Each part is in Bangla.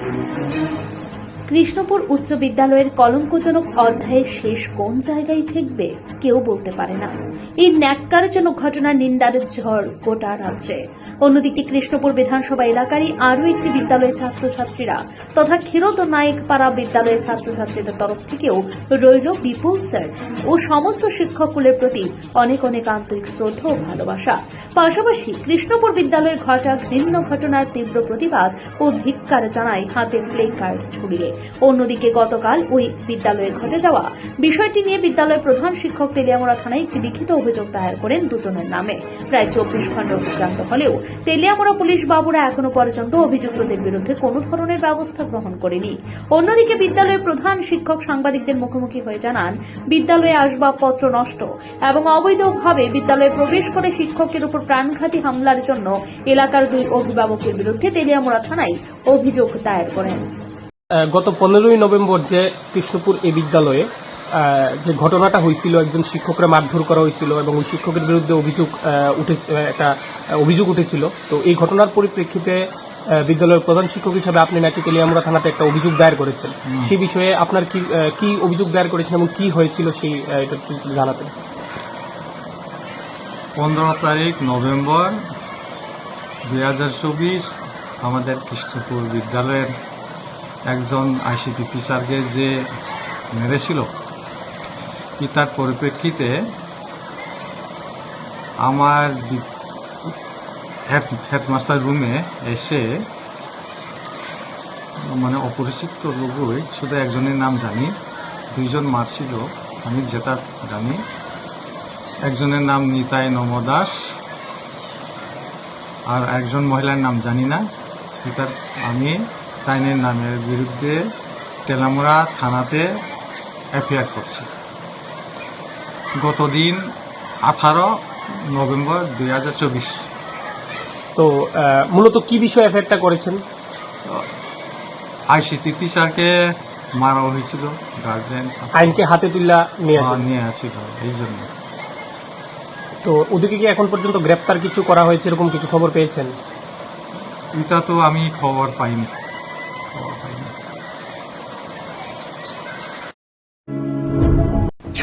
Thank you. কৃষ্ণপুর উচ্চ বিদ্যালয়ের কলঙ্কজনক অধ্যায়ের শেষ কোন জায়গায় ঠেকবে, কেউ বলতে পারে না। এই ন্যাক্কারজনক ঘটনার নিন্দার ঝড় গোটা রাজ্যে। অন্যদিকে কৃষ্ণপুর বিধানসভা এলাকারই আরও একটি বিদ্যালয়ের ছাত্রছাত্রীরা তথা ক্ষীরোদ নায়কপাড়া বিদ্যালয়ের ছাত্রছাত্রীদের তরফ থেকেও রইল বিপুল স্যার ও সমস্ত শিক্ষককুলের প্রতি অনেক অনেক আন্তরিক শ্রদ্ধা ও ভালোবাসা। পাশাপাশি কৃষ্ণপুর বিদ্যালয়ের ঘটা ঘৃণ্য ঘটনার তীব্র প্রতিবাদ ও ধিক্কার জানায় হাতে প্লে কার্ড ছড়িয়ে অন্যদিকে গতকাল ওই বিদ্যালয়ে ঘটে যাওয়া বিষয়টি নিয়ে বিদ্যালয়ের প্রধান শিক্ষক তেলিয়ামোড়া থানায় একটি লিখিত অভিযোগ দায়ের করেন দুজনের নামে। প্রায় চব্বিশ ঘণ্টা অতিক্রান্ত হলেও তেলিয়ামোড়া পুলিশ বাবুরা এখনও পর্যন্ত অভিযুক্তদের বিরুদ্ধে কোনো ধরনের ব্যবস্থা গ্রহণ করেনি। অন্যদিকে বিদ্যালয়ের প্রধান শিক্ষক সাংবাদিকদের মুখোমুখি হয়ে জানান, বিদ্যালয়ে আসবাবপত্র নষ্ট এবং অবৈধভাবে বিদ্যালয়ে প্রবেশ করে শিক্ষকের উপর প্রাণঘাতী হামলার জন্য এলাকার দুই অভিভাবকের বিরুদ্ধে তেলিয়ামোড়া থানায় অভিযোগ দায়ের করেন। গত পনেরোই নভেম্বর যে কৃষ্ণপুর এই বিদ্যালয়ে যে ঘটনাটা হয়েছিল একজন শিক্ষকরা মারধর করা হয়েছিল এবং ওই শিক্ষকের বিরুদ্ধে অভিযোগ উঠে একটা অভিযোগ উঠেছিল। তো এই ঘটনার পরিপ্রেক্ষিতে বিদ্যালয়ের প্রধান শিক্ষক হিসাবে আপনি নাকি তেলিয়ামুড়া থানাতে একটা অভিযোগ দায়ের করেছেন। সেই বিষয়ে আপনার কি কি অভিযোগ দায়ের করেছেন এবং কি হয়েছিল সেই এটা জানাতেন। পনেরো তারিখ নভেম্বর দুই হাজার চব্বিশ আমাদের কৃষ্ণপুর বিদ্যালয়ের একজন আইসিটি টিচারকে যে মেরেছিল তার পরিপ্রেক্ষিতে আমার হেডমাস্টার রুমে এসে মানে অপরিচিত লোকই শুধু একজনের নাম জানি, দুইজন মারছিল, আমি যেটা জানি। একজনের নাম নিতাই নমদাস আর একজন মহিলার নাম জানি না এটার আমি তাইনের নামের বিরুদ্ধে তেলামোড়া থানাতে এফআইআর করছি। গতদিন আঠারো নভেম্বর দুই হাজার চব্বিশ। তো মূলত কি বিষয়ে এফেক্টটা করেছেন? আইসিটি টিচারকে মারা হয়েছিল গার্জেন আইনকে হাতে তুল্লা নিয়ে আসেন? নিয়ে আসছিল এই জন্য। তো ওদিকে কি এখন পর্যন্ত গ্রেপ্তার কিছু করা হয়েছে এরকম কিছু খবর পেয়েছেন? এটা তো আমি খবর পাইনি।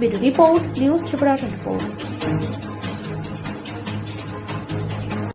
bureau report news Tripura twenty